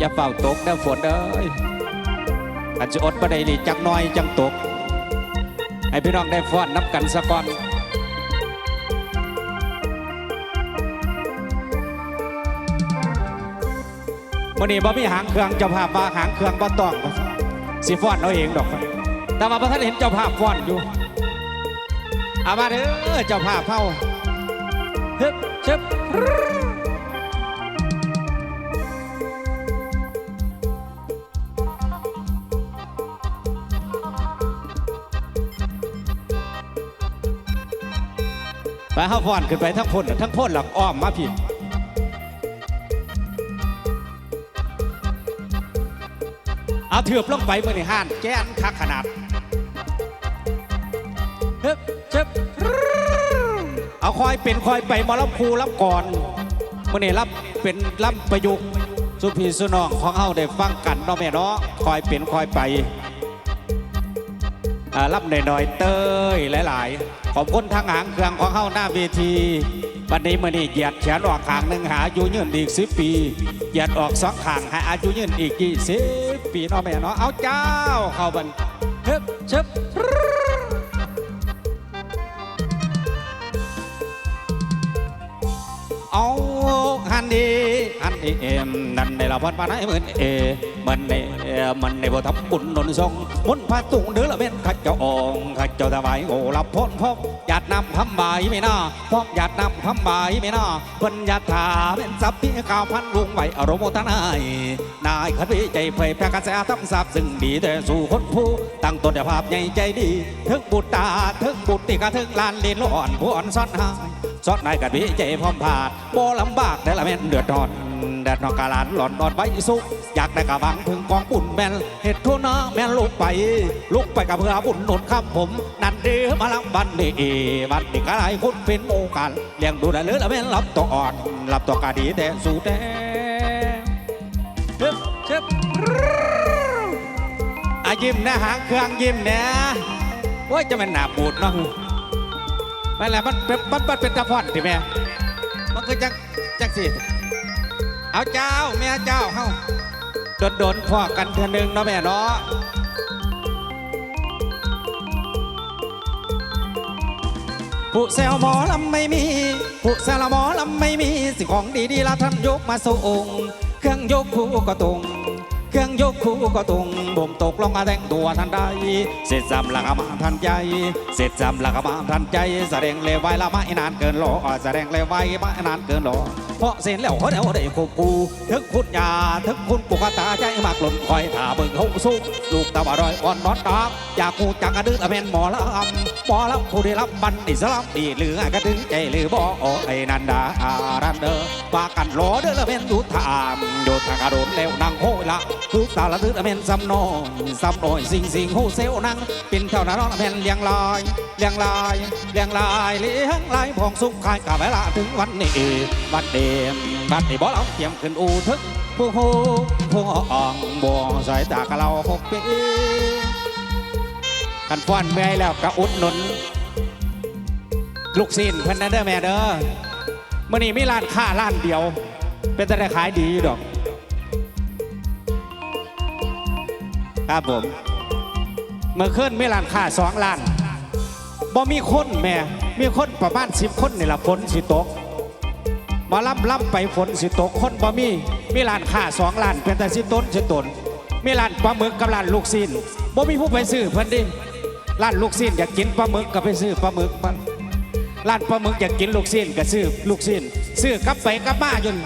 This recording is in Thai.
อย่าเฝ้าตกเด้อฝนเอ้ยอาจจะอดบ่ได้นี่จักน้อยจังตก ให้พี่น้องได้ฟ้อนนับกันสะก่อนมื่อนี้บ่มีหางเครื่องเจ้าภาพว่าหางเครื่องบ่ต้องสิฟ้อนเอาเองดอก แต่ว่าพระท่านเห็นเจ้าภาพฟ้อนอยู่เอามาเด้อเจ้าภาพเฮาฮึบชึบ ไปเฮาฟอนขึ้นไปทั้งพ่นทั้งพ่นหลักอ้อมมาพี่เอาเถือบลงไปเมือในห้านแก้นคักขนาดเฮ้บเจ็บเอาคอยเป็นคอยไปมารับครูรับก่อนเมื่อนี้รับเป็นรับประยุกต์สุพีสุนองของเฮาได้ฟังกันเนาะแม่เนาะคอยเป็นคอยไป รับหน่อยๆเต้ยหลายๆ ขอบคุณทางหางเครื่องของเฮาหน้าเวทีวันนี้มื่อนี้เหยียดแขนออกขางหนึ่งหาอายุยืนอีกสิปีเหยียดออกสองขางหาอายุยืนอีกกี่สิบปีเนาะแม่เนาะเอาเจ้าเข้าบันเฮ้บเชิบเอา นั่นในละพันปานไหนเหมือนเอมันในมันในบ่ทำบุญนนทรงมุนพระตุงเดือละเม็นขัดเจ้าองขัดเจ้าถวายโอรับพ้นพบหยาดนำคำบายไม่น่าพบหยาดนำคำบายไม่น่าเพิ่นหยาดถาเป็นสับพพิกาวพันลุงไหวอารมณ์โมทนายนายขัดวิใจเผยแพร่กระแสทำทราบซึ่งดีแต่สู่คนผู้ตั้งตนภาพใหญ่ใจดีถึงบุตรตาถึงบุตรติกาถึงลานเลนล้อนผู้อ่อนซ่อนหายซอดนายกันวิใจพร้อมผาดบ่ลำบากแต่ละแม่นเดือดร้อน แดดนอกกาลานหลอนนอนไว้สุขอยากได้กะวังถึงกองบุญแม่นเห็ดทุนะแม่นลุกไป ลุกไปกับเพื่อบุญหนุนคำผม นั่นเดือมาลังบันดีบันดีกะไรคุณเป็นโมกันเลี้ยงดูแลเลือละแม่นรับตัวอ่อนรับตัวกาดีแต่สู้แต่เจ็บเจ็บอายิ้มนะหางเครื่องยิ้มเนี่ยว่าจะเป็นหนาบูดเนาะไม่แหละมันเป็นมันมันเป็นตะพอนที่แม่มันคือจังจังสิ เอาเจ้าแม่เจ้าเฮาโดนโดนๆพอกันเทือนึงเนาะแม่เนาะผู้แซวหมอลำไม่มี ผู้แซวหมอลำไม่มี สิของดีๆละท่านยกมาส่งเครื่องยกคู่ก็ตรงเครื่องยกคู่ก็ตรงบ่มตกลงมาแต่งตัวทันใดเสร็จจำละกมาทันใจ เสร็จจำละกมาทันใจ แสดงเลยไว้ละไม่นานเกินรอแสดงเลยไว้ไม่นานเกินรอ เพราะเส้นแล้วเดี๋ยวได้ควบคู่ถึงคุณยาถึงคุณปุกตาใจมากหล่นคอยถ่าเบิ่งเขาสู้ลูกตาบอดอยอ่อนนอนดักอยากกูจักกระดื้อเป็นหมอลำหมอลำผู้ได้รับบันดิสลับดีเหรือกระดึงใจหรือบ่อไอ้นันดาอารันเดอว่ากันรอเด้อละเป็นดูถามโยธากระโดดแล้วนางโหละทุกตาละดื้อละเป็นซ้ำนองซ้ำน่อยสิงสิงหูเซลนังเป็นเท่านั้นละเป็นเลี้ยงลายเลี้ยงลายเลี้ยงลายเลี้ยงลายพองสุขคายกะเวลาถึงวันนี้วันเดมบัดนี้บ่เราเตรียมขึ้นอูทึกผู้หูผู้อ่องบ่สายตากะเราหกปีกันฟ้อนเมื่อยแล้วกะอุดหนุน ลูกศิษย์เพิ่นนเด้อแม่เด้อมื่อนี้มีร้านค้าร้านเดียว เป็นแต่ขายดีอยู่ดอก ครับผม เมื่อคืนมีร้านค้าสองร้านบ่มีคนแม่ มีคนประมาณสิบคนนี่ละฝนสิตก มาล่ำล่ำไปฝนสิตกคนบ่มี มีร้านค้าสองร้านเป็นแต่สิต้นสิตนมีร้านปลาหมึกกับร้านลูกซีนบ่มีผู้ไปซื้อเพิ่นดิร้านลูกซีนอยากกินปลาหมึกก็ไปซื้อปลาหมึกมันร้านปลาหมึกอยากกินลูกซีนก็ซื้อลูกซีนซื้อกลับไปกลับมาจน